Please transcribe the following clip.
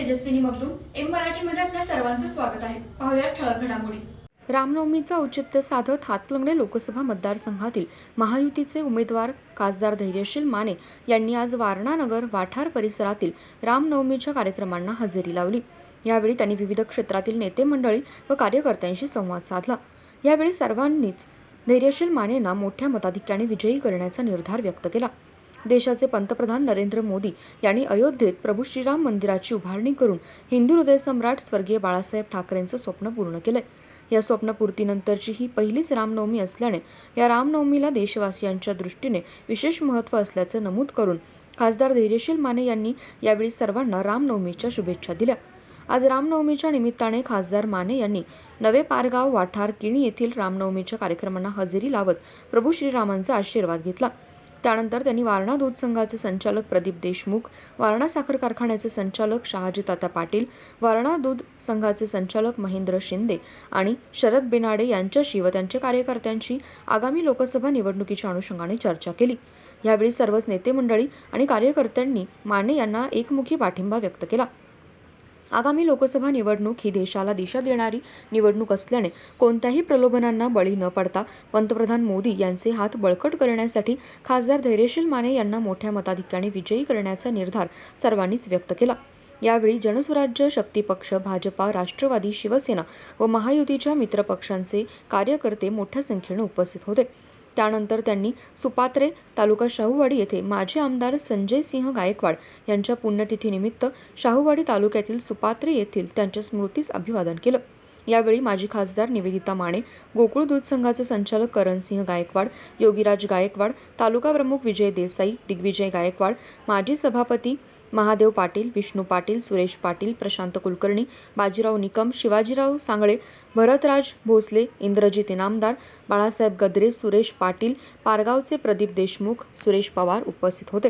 Tejaswini Magdum M मराठीमध्ये आपल्या सर्वांचं स्वागत आहे. पाहूया ठळक घडामोडी. रामनवमीचं औचित्य साधत हातलंगडे लोकसभा मतदारसंघातील महायुतीचे उमेदवार खासदार धैर्यशील माने यांनी आज वारणानगर वाठार परिसरातील रामनवमीच्या कार्यक्रमांना हजेरी लावली. यावेळी त्यांनी विविध क्षेत्रातील नेते मंडळी व कार्यकर्त्यांशी संवाद साधला. यावेळी सर्वांनीच धैर्यशील मानेंना मोठ्या मताधिक्याने विजयी करण्याचा निर्धार व्यक्त केला. देशाचे पंतप्रधान नरेंद्र मोदी यांनी अयोध्येत प्रभू श्रीराम मंदिराची उभारणी करून हिंदू हृदय सम्राट स्वर्गीय बाळासाहेब ठाकरेंचं स्वप्न पूर्ण केलंय. या स्वप्नपूर्तीनंतरची ही पहिलीच रामनवमी असल्याने या रामनवमीला देशवासियांच्या दृष्टीने विशेष महत्त्व असल्याचं नमूद करून खासदार धैर्यशील माने यांनी यावेळी सर्वांना रामनवमीच्या शुभेच्छा दिल्या. आज रामनवमीच्या निमित्ताने खासदार माने यांनी नवे पारगाव वाठार किणी येथील रामनवमीच्या कार्यक्रमांना हजेरी लावत प्रभू श्रीरामांचा आशीर्वाद घेतला. त्यानंतर त्यांनी वारणा दूध संघाचे संचालक प्रदीप देशमुख वारणा साखर कारखान्याचे संचालक शहाजी तात्या पाटील वारणा दूध संघाचे संचालक महेंद्र शिंदे आणि शरद बिनाडे यांच्याशी व त्यांच्या कार्यकर्त्यांशी आगामी लोकसभा निवडणुकीच्या अनुषंगाने चर्चा केली. यावेळी सर्वच नेते मंडळी आणि कार्यकर्त्यांनी माने यांना एकमुखी पाठिंबा व्यक्त केला. आगामी लोकसभा निवडणूक ही देशाला दिशा देणारी निवडणूक असल्याने कोणत्याही प्रलोभनांना बळी न पडता पंतप्रधान मोदी यांचे हात बळकट करण्यासाठी खासदार धैर्यशील माने यांना मोठ्या मताधिक्याने विजयी करण्याचा निर्धार सर्वांनीच व्यक्त केला. यावेळी जनस्वराज्य शक्ती पक्ष भाजपा राष्ट्रवादी शिवसेना व महायुतीच्या मित्रपक्षांचे कार्यकर्ते मोठ्या संख्येने उपस्थित होते. त्यानंतर त्यांनी सुपात्रे तालुका शाहूवाडी येथे माजी आमदार संजय सिंह गायकवाड यांच्या पुण्यतिथीनिमित्त शाहूवाडी तालुक्यातील सुपात्रे येथील त्यांच्या स्मृतीस अभिवादन केलं. यावेळी माजी खासदार निवेदिता माने गोकुळ दूध संघाचे संचालक करणसिंह गायकवाड योगीराज गायकवाड तालुका प्रमुख विजय देसाई दिग्विजय गायकवाड माजी सभापती महादेव पाटील विष्णू पाटील सुरेश पाटील प्रशांत कुलकर्णी बाजीराव निकम शिवाजीराव सांगळे भरतराज भोसले इंद्रजित इनामदार बाळासाहेब गद्रे सुरेश पाटील पारगावचे प्रदीप देशमुख सुरेश पवार उपस्थित होते.